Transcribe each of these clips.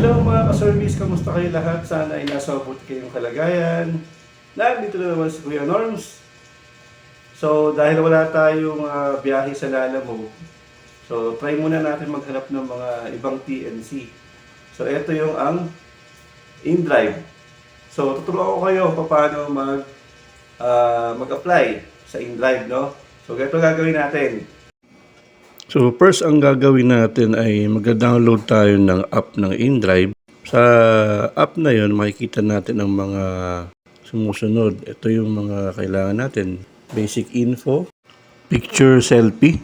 Hello mga ka-service, kamusta kayo lahat? Sana ay nasa mabuti kayong kalagayan. Nandito na naman si Kuya Norms. So dahil wala tayong ah, biyahe sa Lalamo, so try muna natin maghanap ng mga ibang TNC. So ito yung ang InDrive. So tuturuan ko kayo paano mag ah, mag-apply sa InDrive, no? So ganito gagawin natin. So first ang gagawin natin ay mag-download tayo ng app ng InDrive. Sa app na yon makikita natin ang mga sumusunod. Ito yung mga kailangan natin. Basic info, picture selfie,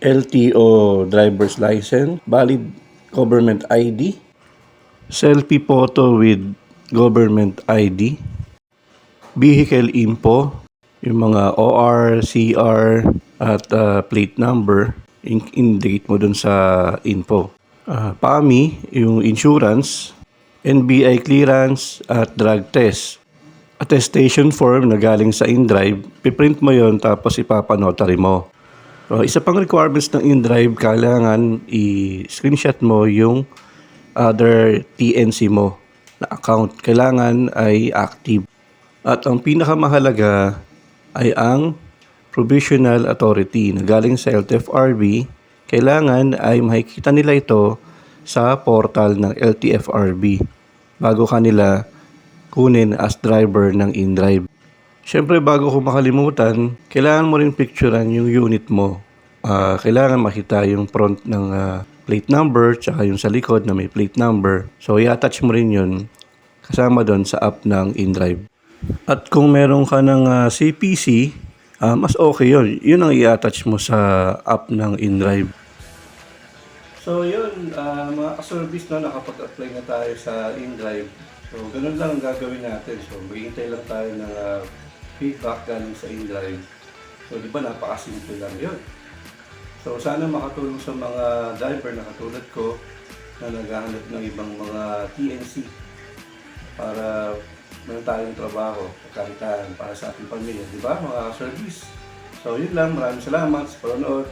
LTO driver's license, valid government ID, selfie photo with government ID, vehicle info, yung mga OR, CR, at uh, plate number, in- indicate mo dun sa info. Uh, PAMI, yung insurance, NBI clearance, at drug test. Attestation form na galing sa InDrive, piprint mo yon tapos ipapanotary mo. So, isa pang requirements ng InDrive, kailangan i-screenshot mo yung other TNC mo na account. Kailangan ay active. At ang pinakamahalaga ay ang provisional authority na galing sa LTFRB. Kailangan ay makikita nila ito sa portal ng LTFRB bago kanila kunin as driver ng InDrive. Siyempre, bago ko makalimutan, kailangan mo rin picturean yung unit mo. Ah, kailangan makita yung front ng ah, plate number, tsaka yung sa likod na may plate number. So, i-attach mo rin yun kasama doon sa app ng InDrive. At kung meron ka ng ah, CPC, ah, mas okay yun. Yun ang i-attach mo sa app ng InDrive. So yun, ah, mga ka-service na nakapag-apply na tayo sa InDrive. So ganun lang ang gagawin natin. So maghihintay lang tayo ng ah, feedback galing sa InDrive. So di ba napakasimple lang yun. So sana makatulong sa mga driver na katulad ko na naghahanap ng ibang mga TNC para meron tayong trabaho, pagkakitaan para sa ating pamilya, di ba mga service? So yun lang, maraming salamat sa panonood.